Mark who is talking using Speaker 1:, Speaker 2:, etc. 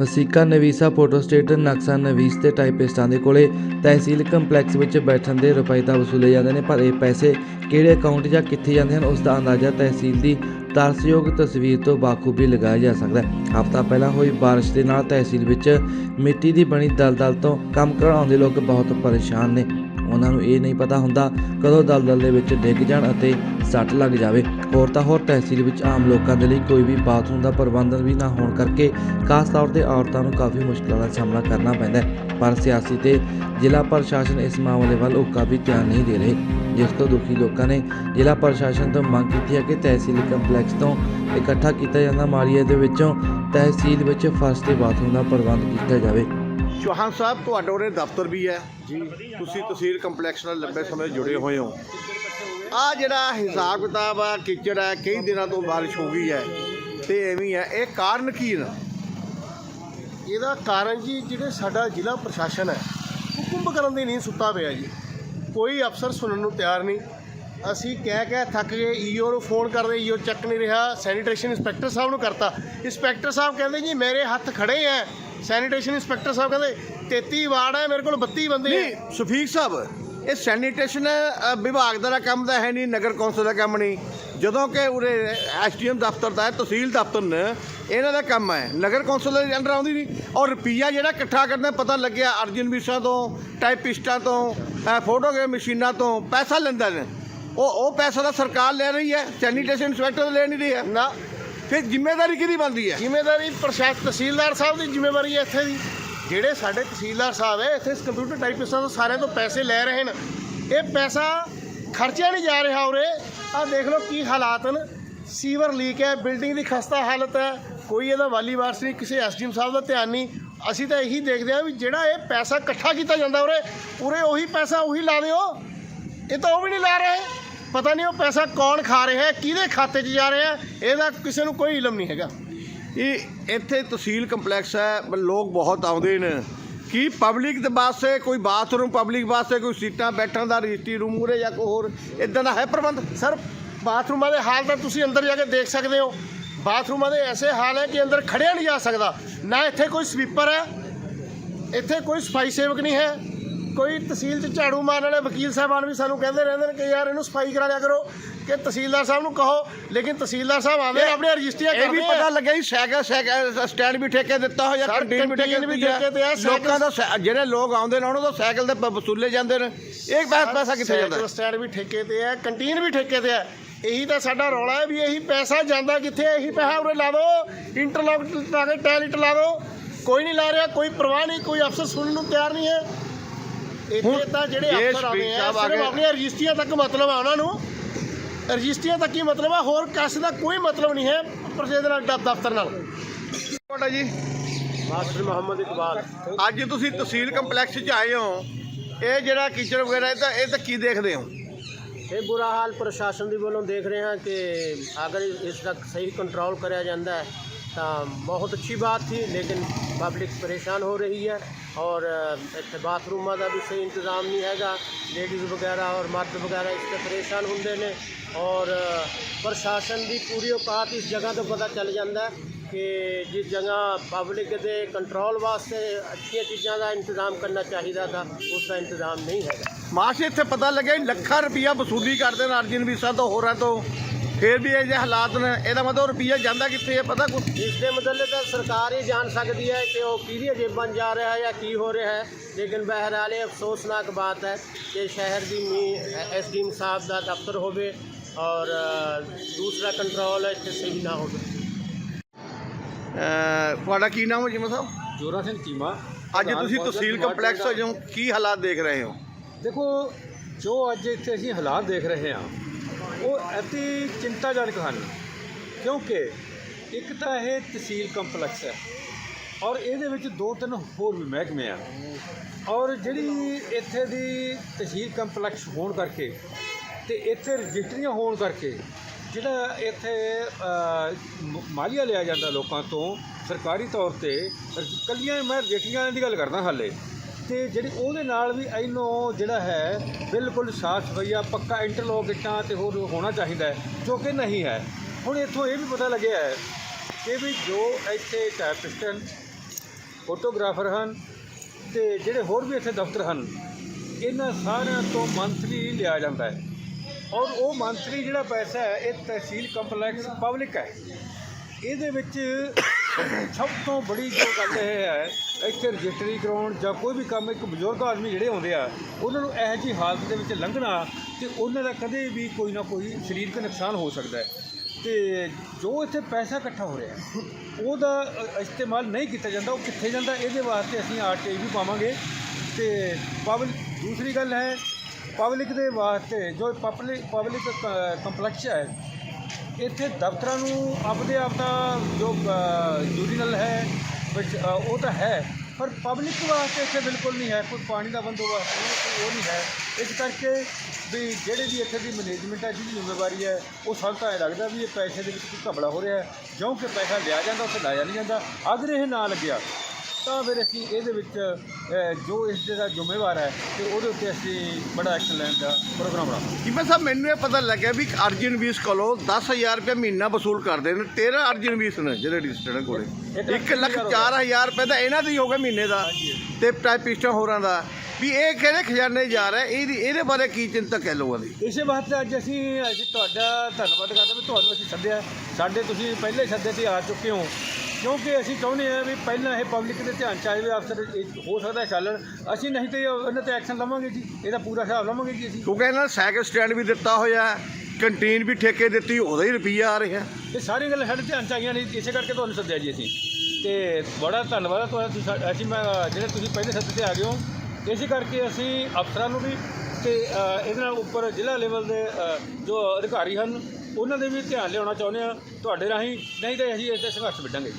Speaker 1: ਵਸੀਕਾ ਨਵੀਸਾ photo state ਨਕਸ਼ਾ ਨਵੀਸ ਤੇ ਟਾਈਪਿਸਟਾਂ ਦੇ ਕੋਲੇ ਤਹਿਸੀਲ ਕੰਪਲੈਕਸ ਵਿੱਚ ਬੈਠਣ ਦੇ ਰੁਪਏ ਤਾਂ ਵਸੂਲੇ ਜਾਂਦੇ ਨੇ, ਪਰ ਇਹ ਪੈਸੇ ਕਿਹੜੇ ਅਕਾਊਂਟ ਜਾਂ ਕਿੱਥੇ ਜਾਂਦੇ ਹਨ ਉਸ ਦਾ ਅੰਦਾਜ਼ਾ ਤਹਿਸੀਲ ਦੀ ਤਰਸਯੋਗ ਤਸਵੀਰ ਤੋਂ ਬਾਖੂਬੀ ਲਗਾਇਆ ਜਾ ਸਕਦਾ ਹੈ। ਹਫ਼ਤਾ ਪਹਿਲਾਂ ਹੋਈ ਬਾਰਿਸ਼ ਦੇ ਨਾਲ ਤਹਿਸੀਲ ਵਿੱਚ ਮਿੱਟੀ ਦੀ ਬਣੀ ਦਲਦਲ ਤੋਂ ਕੰਮ ਕਰਨ ਆਉਂਦੇ ਲੋਕ ਬਹੁਤ ਪਰੇਸ਼ਾਨ ਨੇ। ਉਹਨਾਂ ਨੂੰ ਇਹ ਨਹੀਂ ਪਤਾ ਹੁੰਦਾ ਕਦੋਂ ਦਲਦਲ ਦੇ ਵਿੱਚ ਡਿੱਗ ਜਾਣ ਅਤੇ ਸੱਟ ਲੱਗ ਜਾਵੇ। ਹੋਰ ਤਾਂ ਹੋਰ ਤਹਿਸੀਲ ਵਿੱਚ ਆਮ ਲੋਕਾਂ ਦੇ ਲਈ ਕੋਈ ਵੀ ਬਾਥਰੂਮ ਦਾ ਪ੍ਰਬੰਧਨ ਵੀ ਨਾ ਹੋਣ ਕਰਕੇ ਖਾਸ ਤੌਰ ਤੇ ਔਰਤਾਂ ਨੂੰ ਕਾਫੀ ਮੁਸ਼ਕਲਾਂ ਦਾ ਸਾਹਮਣਾ ਕਰਨਾ ਪੈਂਦਾ ਹੈ। ਪਰ ਸਿਆਸੀ ਤੇ ਜ਼ਿਲ੍ਹਾ ਪ੍ਰਸ਼ਾਸਨ ਇਸ ਮਾਮਲੇ ਵੱਲ ਉੱਕਾ ਵੀ ਧਿਆਨ ਨਹੀਂ ਦੇ ਰਹੇ। ਜਿਸ ਤੋਂ ਦੁਖੀ ਲੋਕਾਂ ਨੇ ਜ਼ਿਲ੍ਹਾ ਪ੍ਰਸ਼ਾਸਨ ਤੋਂ ਮੰਗ ਕੀਤੀ ਹੈ ਕਿ ਤਹਿਸੀਲ ਕੰਪਲੈਕਸ ਤੋਂ ਇਕੱਠਾ ਕੀਤਾ ਜਾਂਦਾ। ਮਾਲੀਏ ਦੇ ਵਿੱਚੋਂ ਤਹਿਸੀਲ ਵਿੱਚ ਫਰਸ਼ ਤੇ ਬਾਥਰੂਮ ਦਾ ਪ੍ਰਬੰਧ ਕੀਤਾ ਜਾਵੇ।
Speaker 2: ਚੌਹਾਨ ਸਾਹਿਬ, ਤੁਹਾਡੇ ਉਰੇ ਦਫ਼ਤਰ ਵੀ ਹੈ। ਜੀ, ਤੁਸੀਂ ਤਹਿਸੀਲ ਕੰਪਲੈਕਸ ਨਾਲ ਲੰਬੇ ਸਮੇਂ ਜੁੜੇ ਹੋਏ ਹੋ। ਆ ਜਿਹੜਾ ਹਿਸਾਬ ਕਿਤਾਬ ਆ ਕਿਚੜ ਹੈ ਕਈ ਦਿਨਾਂ ਤੋਂ ਬਾਰਿਸ਼ ਹੋ ਗਈ ਹੈ ਤੇ ਐਵੇਂ ਹੀ ਇਹ ਕਾਰਨ ਕੀ ਨੇ?
Speaker 3: ਇਹਦਾ ਕਾਰਨ ਜੀ ਜਿਹੜੇ ਸਾਡਾ ਜ਼ਿਲ੍ਹਾ ਪ੍ਰਸ਼ਾਸਨ ਹੈ ਉਹ ਕੁੰਭ ਕਰਨ ਦੀ ਨਹੀਂ ਸੁੱਤਾ ਪਿਆ ਜੀ। ਕੋਈ ਅਫਸਰ ਸੁਣਨ ਨੂੰ ਤਿਆਰ ਨਹੀਂ। ਅਸੀਂ ਕਹਿ ਕਹਿ ਥੱਕ ਗਏ ਈਓ ਨੂੰ ਫੋਨ ਕਰਦੇ ਈਓ ਚੱਕ ਨਹੀਂ ਰਿਹਾ ਸੈਨੀਟੇਸ਼ਨ ਇੰਸਪੈਕਟਰ ਸਾਹਿਬ ਨੂੰ ਕਰਤਾ। ਇੰਸਪੈਕਟਰ ਸਾਹਿਬ ਕਹਿੰਦੇ ਜੀ ਮੇਰੇ ਹੱਥ ਖੜੇ ਹੈ। ਸੈਨੀਟੇਸ਼ਨ ਇੰਸਪੈਕਟਰ ਸਾਹਿਬ ਕਹਿੰਦੇ 33 ਵਾਰਡ ਹੈ ਮੇਰੇ ਕੋਲ 32 ਬੰਦੇ
Speaker 2: ਨਹੀਂ ਸੁਫੀਕ ਸਾਹਿਬ ਇਹ ਸੈਨੀਟੇਸ਼ਨ ਵਿਭਾਗ ਦਾ ਕੰਮ ਤਾਂ ਹੈ ਨਹੀਂ ਨਗਰ ਕੌਂਸਲ ਦਾ ਕੰਮ ਨਹੀਂ। ਜਦੋਂ ਕਿ ਉਰੇ ਐਸਡੀਐਮ ਦਫ਼ਤਰ ਦਾ ਹੈ, ਤਹਿਸੀਲ ਦਫ਼ਤਰ ਨੇ ਇਹਨਾਂ ਦਾ ਕੰਮ ਹੈ। ਨਗਰ ਕੌਂਸਲ ਦੇ ਅੰਡਰ ਆਉਂਦੀ ਨਹੀਂ। ਔਰ ਰੁਪਈਆ ਜਿਹੜਾ ਇਕੱਠਾ ਕਰਨਾ ਪਤਾ ਲੱਗਿਆ ਅਰਜਨ ਵੀਸਾ ਤੋਂ ਟਾਈਪਿਸਟਾਂ ਤੋਂ ਫੋਟੋਗੇ ਮਸ਼ੀਨਾਂ ਤੋਂ ਪੈਸਾ ਲੈਂਦਾ ਨੇ। ਉਹ ਉਹ ਪੈਸਾ ਤਾਂ ਸਰਕਾਰ ਲੈ ਰਹੀ ਹੈ ਸੈਨੀਟੇਸ਼ਨ ਇੰਸਪੈਕਟਰ ਲੈ ਨਹੀਂ ਰਹੀ ਹੈ।
Speaker 3: ਨਾ।
Speaker 2: ਫਿਰ ਜ਼ਿੰਮੇਵਾਰੀ ਕਿਹਦੀ ਬਣਦੀ ਹੈ?
Speaker 3: ਜ਼ਿੰਮੇਵਾਰੀ ਪ੍ਰਸ਼ਾਸਨ ਤਹਿਸੀਲਦਾਰ ਸਾਹਿਬ ਦੀ ਜ਼ਿੰਮੇਵਾਰੀ ਹੈ ਇੱਥੇ ਦੀ। ਜਿਹੜੇ ਸਾਡੇ ਤਹਿਸੀਲਦਾਰ ਸਾਹਿਬ ਹੈ, ਇੱਥੇ ਕੰਪਿਊਟਰ ਟਾਈਪਿਸਟਾਂ ਤੋਂ ਸਾਰਿਆਂ ਤੋਂ ਪੈਸੇ ਲੈ ਰਹੇ ਹਨ। ਇਹ ਪੈਸਾ ਖਰਚਿਆ ਨਹੀਂ ਜਾ ਰਿਹਾ ਉਰੇ। ਆਹ ਦੇਖ ਲਓ ਕੀ ਹਾਲਾਤ ਹਨ। ਸੀਵਰ ਲੀਕ ਹੈ ਬਿਲਡਿੰਗ ਦੀ ਖਸਤਾ ਹਾਲਤ ਹੈ। ਕੋਈ ਇਹਦਾ ਵਾਲੀ ਵਾਰਸ ਨਹੀਂ, ਕਿਸੇ ਐਸਡੀਐਮ ਸਾਹਿਬ ਦਾ ਧਿਆਨ ਨਹੀਂ। ਅਸੀਂ ਤਾਂ ਇਹੀ ਦੇਖਦੇ ਹਾਂ ਵੀ ਜਿਹੜਾ ਇਹ ਪੈਸਾ ਇਕੱਠਾ ਕੀਤਾ ਜਾਂਦਾ ਉਰੇ ਉਰੇ ਉਹੀ ਪੈਸਾ ਉਹੀ ਲਾ ਦਿਓ। ਇਹ ਤਾਂ ਉਹ ਵੀ ਨਹੀਂ ਲਾ ਰਹੇ। ਪਤਾ ਨਹੀਂ ਉਹ ਪੈਸਾ ਕੌਣ ਖਾ ਰਿਹਾ ਹੈ, ਕਿਹਦੇ ਖਾਤੇ 'ਚ ਜਾ ਰਿਹਾ ਇਹਦਾ ਕਿਸੇ ਨੂੰ ਕੋਈ ਇਲਮ ਨਹੀਂ ਹੈਗਾ।
Speaker 2: ਇਹ ਇੱਥੇ ਤਹਿਸੀਲ ਕੰਪਲੈਕਸ ਹੈ ਲੋਕ ਬਹੁਤ ਆਉਂਦੇ ਨੇ। ਕੀ ਪਬਲਿਕ ਦੇ ਵਾਸਤੇ ਕੋਈ ਬਾਥਰੂਮ ਪਬਲਿਕ ਵਾਸਤੇ ਕੋਈ ਸੀਟਾਂ ਬੈਠਣ ਦਾ ਰਜਿਸਟਰੀ ਰੂਮ ਉਰੇ ਜਾਂ ਕੋਈ ਹੋਰ, ਇਦਾਂ ਦਾ ਹੈ ਪ੍ਰਬੰਧ?
Speaker 3: ਸਰ, ਬਾਥਰੂਮਾਂ ਦੇ ਹਾਲ ਤਾਂ ਤੁਸੀਂ ਅੰਦਰ ਜਾ ਕੇ ਦੇਖ ਸਕਦੇ ਹੋ। ਬਾਥਰੂਮਾਂ ਦੇ ਐਸੇ ਹਾਲ ਹੈ ਕਿ ਅੰਦਰ ਖੜਿਆ ਨਹੀਂ ਜਾ ਸਕਦਾ। ਨਾ ਇੱਥੇ ਕੋਈ ਸਵੀਪਰ ਹੈ, ਇੱਥੇ ਕੋਈ ਸਫ਼ਾਈ ਸੇਵਕ ਨਹੀਂ ਹੈ। ਕੋਈ ਤਹਿਸੀਲ 'ਚ ਝਾੜੂ ਮਾਰਨ ਵਾਲੇ ਵਕੀਲ ਸਾਹਿਬਾਨ ਵੀ ਸਾਨੂੰ ਕਹਿੰਦੇ ਰਹਿੰਦੇ ਨੇ ਕਿ ਯਾਰ ਇਹਨੂੰ ਸਫ਼ਾਈ ਕਰਾ ਲਿਆ ਕਰੋ। ਕਿ ਤਹਿਸੀਲਦਾਰ ਸਾਹਿਬ ਨੂੰ ਕਹੋ ਲੇਕਿਨ ਤਹਿਸੀਲਦਾਰ ਸਾਹਿਬ ਆਉਂਦੇ ਨੇ ਆਪਣੀਆਂ ਰਜਿਸਟਰੀਆਂ
Speaker 2: ਇਹ ਵੀ ਪਤਾ
Speaker 3: ਆ
Speaker 2: ਲੱਗਿਆ ਜੀ ਸਾਈਕਲ ਸਾਈਕਲ ਸਟੈਂਡ ਵੀ ਠੇਕੇ ਦਿੱਤਾ ਹੋਇਆ ਕੰਟੀਨ ਵੀ ਠੇਕੇ
Speaker 3: ਵੀ। ਠੇਕੇ ਤੇ ਸਾਈਕਲ-
Speaker 2: ਲੋਕਾਂ ਦਾ ਜਿਹੜੇ ਲੋਕ ਆਉਂਦੇ ਨੇ ਉਹਨਾਂ ਤੋਂ ਸਾਈਕਲ ਦੇ ਵਸੂਲੇ ਜਾਂਦੇ ਨੇ ਇਹ ਪੈਸਾ ਪੈਸਾ ਕਿੱਥੇ ਜਾਂਦਾ
Speaker 3: ਸਾਈਕਲ ਸਟੈਂਡ ਵੀ ਠੇਕੇ ਤੇ ਹੈ ਕੰਟੀਨ ਵੀ ਠੇਕੇ ਤੇ ਹੈ ਇਹੀ ਤਾਂ ਸਾਡਾ ਰੌਲਾ ਹੈ ਵੀ ਇਹੀ ਪੈਸਾ ਜਾਂਦਾ ਕਿੱਥੇ? ਇਹੀ ਪੈਸਾ ਉਰੇ ਲਾ ਦਿਓ ਇੰਟਰਲੌਕ ਲਾ ਕੇ ਟੈਲਿਟ ਲਾ ਦਿਓ ਕੋਈ ਨਹੀਂ ਲਾ ਰਿਹਾ ਕੋਈ ਪਰਵਾਹ ਨਹੀਂ ਕੋਈ ਅਫਸਰ ਸੁਣਨ ਨੂੰ ਤਿਆਰ ਨਹੀਂ ਹੈ ਇੱਥੇ ਤਾਂ ਜਿਹੜੇ ਅਫਸਰ
Speaker 2: speaker
Speaker 3: ਆ
Speaker 2: ਆ
Speaker 3: ਸਿਰਫ। ਆਪਣੀਆਂ ਰਜਿਸਟਰੀਆਂ ਤੱਕ ਮਤਲਬ ਆ ਉਹਨਾਂ ਨੂੰ ਰਜਿਸਟਰੀਆਂ ਤੱਕ ਹੀ ਮਤਲਬ ਆ? ਹੋਰ ਕਿਸੇ ਦਾ ਕੋਈ ਮਤਲਬ ਨਹੀਂ ਹੈ ਪ੍ਰਸ਼ਦ ਨਾਲ ਦ- ਦਫ਼ਤਰ ਨਾਲ।
Speaker 2: ਤੁਹਾਡਾ ਜੀ?
Speaker 3: ਮਾਸਟਰ ਮੁਹੰਮਦ ਇਕਬਾਲ।
Speaker 2: ਅੱਜ ਤੁਸੀਂ ਤਹਿਸੀਲ ਕੰਪਲੈਕਸ 'ਚ ਆਏ ਹੋ। ਇਹ ਜਿਹੜਾ ਕਿਚੜ ਵਗੈਰਾ ਇਹ ਤਾਂ ਇਹ ਤਾਂ ਕੀ ਦੇਖਦੇ ਹੋ?
Speaker 4: ਇਹ ਬੁਰਾ ਹਾਲ ਪ੍ਰਸ਼ਾਸਨ ਦੀ ਵੱਲੋਂ ਦੇਖ ਰਹੇ ਹਾਂ ਕਿ ਅਗਰ ਇਸ ਦਾ ਸਹੀ ਕੰਟਰੋਲ ਕਰਿਆ ਜਾਂਦਾ ਹੈ ਤਾਂ ਬਹੁਤ ਅੱਛੀ ਬਾਤ ਥੀ ਲੇਕਿਨ ਪਬਲਿਕ ਪਰੇਸ਼ਾਨ ਹੋ ਰਹੀ ਹੈ ਔਰ ਅ, ਇੱਥੇ ਬਾਥਰੂਮਾਂ ਦਾ ਵੀ ਸਹੀ ਇੰਤਜ਼ਾਮ ਨਹੀਂ ਹੈਗਾ। ਲੇਡੀਜ਼ ਵਗੈਰਾ ਔਰ ਮਰਦ ਵਗੈਰਾ ਇਸ ਤੋਂ ਪਰੇਸ਼ਾਨ ਹੁੰਦੇ ਨੇ ਔਰ ਅ, ਪ੍ਰਸ਼ਾਸਨ ਦੀ ਪੂਰੀ ਔਕਾਤ ਇਸ ਜਗ੍ਹਾ ਤੋਂ ਪਤਾ ਚੱਲ ਜਾਂਦਾ ਹੈ ਕਿ ਜਿਸ ਜਗ੍ਹਾ ਪਬਲਿਕ ਦੇ ਕੰਟਰੋਲ ਵਾਸਤੇ ਅੱਛੀਆਂ ਚੀਜ਼ਾਂ ਦਾ ਇੰਤਜ਼ਾਮ ਕਰਨਾ ਚਾਹੀਦਾ ਤਾਂ ਉਸ ਦਾ ਇੰਤਜ਼ਾਮ ਨਹੀਂ ਹੈਗਾ।
Speaker 2: ਮਾਸ਼ ਇੱਥੇ ਪਤਾ ਲੱਗਿਆ ਜੀ ਲੱਖਾਂ ਰੁਪਈਆ ਵਸੂਲੀ ਕਰਦੇ ਫਿਰ ਵੀ ਇਹ ਜਿਹੇ ਹਾਲਾਤ ਨੇ ਇਹਦਾ ਮਤਲਬ ਰੁਪਈਆ ਜਾਂਦਾ ਕਿੱਥੇ ਹੈ ਪਤਾ ਕੁਛ?
Speaker 4: ਇਸ ਦੇ ਮੁਤਲਕ ਤਾਂ ਸਰਕਾਰ ਹੀ ਜਾਣ ਸਕਦੀ ਹੈ ਕਿ ਉਹ ਕਿਹਦੀਆਂ ਜੇਬਾਂ 'ਚ ਜਾ ਰਿਹਾ ਹੈ ਜਾਂ ਕੀ ਹੋ ਰਿਹਾ ਹੈ। ਲੇਕਿਨ ਬਹਿਰਹਾਲ ਇਹ ਅਫਸੋਸਨਾਕ ਬਾਤ ਹੈ ਕਿ ਸ਼ਹਿਰ ਦੀ ਮੀ ਐਸਡੀਐਮ ਸਾਹਿਬ ਦਾ ਦਫ਼ਤਰ ਹੋਵੇ ਔਰ ਦੂਸਰਾ ਕੰਟਰੋਲ ਇੱਥੇ ਸਹੀ ਨਾ ਹੋਵੇ।
Speaker 2: ਅਹ ਤੁਹਾਡਾ ਕੀ ਨਾਮ ਹੈ ਜਿਮਾ ਸਾਹਿਬ?
Speaker 5: ਜੋਰਾ ਸਿੰਘ ਚੀਮਾ।
Speaker 2: ਅੱਜ ਤੁਸੀਂ ਤਹਿਸੀਲ ਕੰਪਲੈਕਸ ਹੋ ਜੋ ਕੀ ਹਾਲਾਤ ਦੇਖ ਰਹੇ ਹੋ?
Speaker 5: ਦੇਖੋ ਜੋ ਅੱਜ ਇੱਥੇ ਅਸੀਂ ਹਾਲਾਤ ਦੇਖ ਰਹੇ ਹਾਂ ਉਹ ਅਤੀ ਚਿੰਤਾਜਨਕ ਹਨ। ਕਿਉਂਕਿ ਇੱਕ ਤਾਂ ਇਹ ਤਹਿਸੀਲ ਕੰਪਲੈਕਸ ਹੈ ਔਰ ਇਹਦੇ ਵਿੱਚ ਦੋ ਤਿੰਨ ਹੋਰ ਵੀ ਮਹਿਕਮੇ ਆ। ਔਰ ਜਿਹੜੀ ਇੱਥੇ ਦੀ ਤਹਿਸੀਲ ਕੰਪਲੈਕਸ ਹੋਣ ਕਰਕੇ ਤੇ ਇੱਥੇ ਰਜਿਸਟਰੀਆਂ ਹੋਣ ਕਰਕੇ ਜਿਹੜਾ ਇੱਥੇ ਮਾਲੀਆ ਲਿਆ ਜਾਂਦਾ ਲੋਕਾਂ ਤੋਂ ਸਰਕਾਰੀ ਤੌਰ ਤੇ ਰਜ- ਕੱਲੀਆਂ ਮੈਂ ਰਜਿਸਟਰੀਆਂ ਦੀ ਗੱਲ ਕਰਦਾ ਹਾਲੇ। ਤੇ ਜਿਹੜੀ ਉਹਦੇ ਨਾਲ ਵੀ ਇਹਨੂੰ ਜਿਹੜਾ ਹੈ, ਬਿਲਕੁਲ ਸਾਫ਼ ਸਫਾਈਆ ਪੱਕਾ ਇੰਟਰਲੋਕ ਇੱਟਾਂ ਤੇ ਹੋਰ ਹੋਣਾ ਚਾਹੀਦਾ ਹੈ, ਜੋ ਕਿ ਨਹੀਂ ਹੈ। ਹੁਣ ਇੱਥੋਂ ਇਹ ਵੀ ਪਤਾ ਲੱਗਿਆ ਹੈ ਕਿ ਵੀ ਜੋ ਇੱਥੇ ਟੈਪਿਸਟਨ, ਫੋਟੋਗ੍ਰਾਫਰ ਹਨ ਤੇ ਜਿਹੜੇ ਹੋਰ ਵੀ ਇੱਥੇ ਦਫ਼ਤਰ ਹਨ, ਇਹਨਾਂ ਸਾਰਿਆਂ ਤੋਂ ਮੰਥਲੀ ਲਿਆ ਜਾਂਦਾ ਹੈ। ਔਰ ਉਹ ਮੰਥਲੀ ਜਿਹੜਾ ਪੈਸਾ ਹੈ, ਇਹ ਤਹਿਸੀਲ ਕੰਪਲੈਕਸ ਪਬਲਿਕ ਹੈ। ਇਹਦੇ ਵਿੱਚ ਸਭ ਤੋਂ ਬੜੀ ਜੋ ਗੱਲ ਇਹ ਹੈ, ਇੱਥੇ ਰਜਿਸਟਰੀ ਕਰਾਉਣ ਜਾਂ ਕੋਈ ਵੀ ਕੰਮ, ਇੱਕ ਬਜ਼ੁਰਗ ਆਦਮੀ ਜਿਹੜੇ ਆਉਂਦੇ ਆ, ਉਹਨਾਂ ਨੂੰ ਇਹੋ ਜਿਹੀ ਹਾਲਤ ਦੇ ਵਿੱਚ ਲੰਘਣਾ ਤੇ ਉਹਨਾਂ ਦਾ ਕਦੇ ਵੀ ਕੋਈ ਨਾ ਕੋਈ ਸਰੀਰਕ ਨੁਕਸਾਨ ਹੋ ਸਕਦਾ ਹੈ। ਤੇ ਜੋ ਇੱਥੇ ਪੈਸਾ ਇਕੱਠਾ ਹੋ ਰਿਹਾ ਉਹਦਾ ਇਸਤੇਮਾਲ ਨਹੀਂ ਕੀਤਾ ਜਾਂਦਾ, ਉਹ ਕਿੱਥੇ ਜਾਂਦਾ, ਇਹਦੇ ਵਾਸਤੇ ਅਸੀਂ ਆਰਟੀਆਈ ਵੀ ਪਾਵਾਂਗੇ। ਤੇ ਪਬਲਿਕ, ਦੂਸਰੀ ਗੱਲ ਹੈ, ਪਬਲਿਕ ਦੇ ਵਾਸਤੇ ਜੋ ਪਬਲਿਕ ਪਬਲਿਕ ਕੰਪਲੈਕਸ ਹੈ ਇੱਥੇ ਦਫ਼ਤਰਾਂ ਨੂੰ ਆਪਦੇ ਆਪ ਦਾ ਜੋ ਯੂਰੀਨਲ ਹੈ, ਵਿੱਚ ਉਹ ਤਾਂ ਹੈ, ਪਰ ਪਬਲਿਕ ਵਾਸਤੇ ਇੱਥੇ ਬਿਲਕੁਲ ਨਹੀਂ ਹੈ, ਕੋਈ ਪਾਣੀ ਦਾ ਬੰਦੋਬਸਤ ਨਹੀਂ, ਕੋਈ ਉਹ ਨਹੀਂ ਹੈ। ਇਸ ਕਰਕੇ ਵੀ ਜਿਹੜੇ ਵੀ ਇੱਥੇ ਦੀ ਮੈਨੇਜਮੈਂਟ ਹੈ, ਜਿਹਦੀ ਜ਼ਿੰਮੇਵਾਰੀ ਹੈ, ਉਹ ਸਭ ਤਾਂ ਇਹ ਲੱਗਦਾ ਵੀ ਇਹ ਪੈਸੇ ਦੇ ਵਿੱਚ ਕੋਈ ਘਪਲਾ ਹੋ ਰਿਹਾ ਹੈ। ਜਿਉਂ ਕਿ ਪੈਸਾ ਲਿਆ ਜਾਂਦਾ, ਉੱਥੇ ਲਾਇਆ ਨਹੀਂ ਜਾਂਦਾ। ਅਗਰ ਇਹ ਨਾ ਲੱਗਿਆ ਤਾਂ ਫਿਰ ਅਸੀਂ ਇਹਦੇ ਵਿੱਚ ਜੋ ਇਸ ਦੇ ਦਾ ਜ਼ਿੰਮੇਵਾਰ ਹੈ ਤੇ ਉਹਦੇ ਉੱਤੇ ਅਸੀਂ ਬੜਾ ਐਕਸ਼ਨ ਲੈਣ ਦਾ ਪ੍ਰੋਗਰਾਮ ਬਣਾਵਾਂਗੇ।
Speaker 2: ਜਿਵੇਂ ਸਾਹਿਬ ਮੈਨੂੰ ਇਹ ਪਤਾ ਲੱਗਿਆ ਵੀ ਅਰਜਨ ਵੀਸ ਕੋਲੋਂ 10000 ਰੁਪਏ ਮਹੀਨਾ ਵਸੂਲ ਕਰਦੇ ਨੇ 13 ਅਰਜਨ ਵੀਸ ਨੇ ਜਿਹੜੇ ਰਜਿਸਟਰਡ ਕੋਲੇ।
Speaker 5: ਇੱਕ
Speaker 2: 1 ਲੱਖ 4000 ਰੁਪਏ ਦਾ ਇਹਨਾਂ ਦਾ ਹੀ ਹੋਗਾ ਮਹੀਨੇ ਦਾ ਤੇ ਟਾਈਪਿਸਟਾਂ ਹੋਰਾਂ ਦਾ। ਵੀ ਇਹ ਕਿਹੜੇ ਖਜ਼ਾਨੇ ਜਾ ਰਿਹਾ ਇਹਦੀ ਇਹਦੇ ਬਾਰੇ ਕੀ ਚਿੰਤਕ ਹੈ ਲੋਕਾਂ ਦੀ
Speaker 5: ਇਸੇ ਵਾਸਤੇ ਅੱਜ ਅਸੀਂ ਅਸੀਂ ਤੁਹਾਡਾ ਧੰਨਵਾਦ ਕਰਦੇ ਵੀ ਤੁਹਾਨੂੰ ਅਸੀਂ ਸੱਦਿਆ। ਸਾਡੇ ਤੁਸੀਂ ਪਹਿਲੇ ਸੱਦੇ ਤੇ ਆ ਚੁੱਕੇ ਹੋ। ਕਿਉਂਕਿ ਅਸੀਂ ਚਾਹੁੰਦੇ ਹਾਂ ਵੀ ਪਹਿਲਾਂ ਇਹ ਪਬਲਿਕ ਦੇ ਧਿਆਨ ਚ ਆਏ ਵੀ ਅਫਸਰ ਇਹ ਹੋ ਸਕਦਾ ਚੱਲਣ। ਅਸੀਂ ਨਹੀਂ ਤੇ ਉਹਨਾਂ ਤੇ ਐਕਸ਼ਨ ਲਵਾਂਗੇ ਜੀ। ਇਹਦਾ ਪੂਰਾ ਹਿਸਾਬ ਲਵਾਂਗੇ ਜੀ ਅਸੀਂ।
Speaker 2: ਕਿਉਂਕਿ ਇਹਨਾਂ ਨੇ ਸਾਈਕਲ ਸਟੈਂਡ ਵੀ ਦਿੱਤਾ ਹੋਇਆ ਕੰਟੀਨ ਵੀ ਠੇਕੇ ਦਿੱਤੀ ਉਹਦਾ ਹੀ ਰੁਪਈਆ ਆ ਰਿਹਾ।
Speaker 5: ਇਹ ਸਾਰੀਆਂ ਗੱਲਾਂ ਸਾਡੇ ਧਿਆਨ ਚ ਆਈਆਂ ਨੇ ਇਸੇ ਕਰਕੇ ਤੁਹਾਨੂੰ ਸੱਦਿਆ ਜੀ ਅਸੀਂ। ਤੇ ਬੜਾ ਧੰਨਵਾਦ ਹੈ ਤੁਹਾਡਾ ਤੁਸੀਂ ਸਾ- ਅਸੀਂ ਮੈਂ ਜਿਹੜੇ ਤੁਸੀਂ ਪਹਿਲੇ ਸੱਦੇ ਤੇ ਆ ਗਏ ਹੋ ਇਸੇ ਕਰਕੇ ਅਸੀਂ ਅਫਸਰਾਂ ਨੂੰ ਵੀ ਤੇ ਅ, ਇਹਦੇ ਨਾਲ ਉੱਪਰ ਜ਼ਿਲ੍ਹਾ ਲੈਵਲ ਦੇ ਅ, ਜੋ ਅਧਿਕਾਰੀ ਹਨ ਉਹਨਾਂ ਦੇ ਵੀ ਧਿਆਨ ਲਿਆਉਣਾ ਚਾਹੁੰਦੇ ਆ ਤੁਹਾਡੇ ਰਾਹੀਂ, ਨਹੀਂ ਤਾਂ ਅਸੀਂ ਇਸ ਤੇ ਸੰਘਰਸ਼ ਵਿੱਢਾਂਗੇ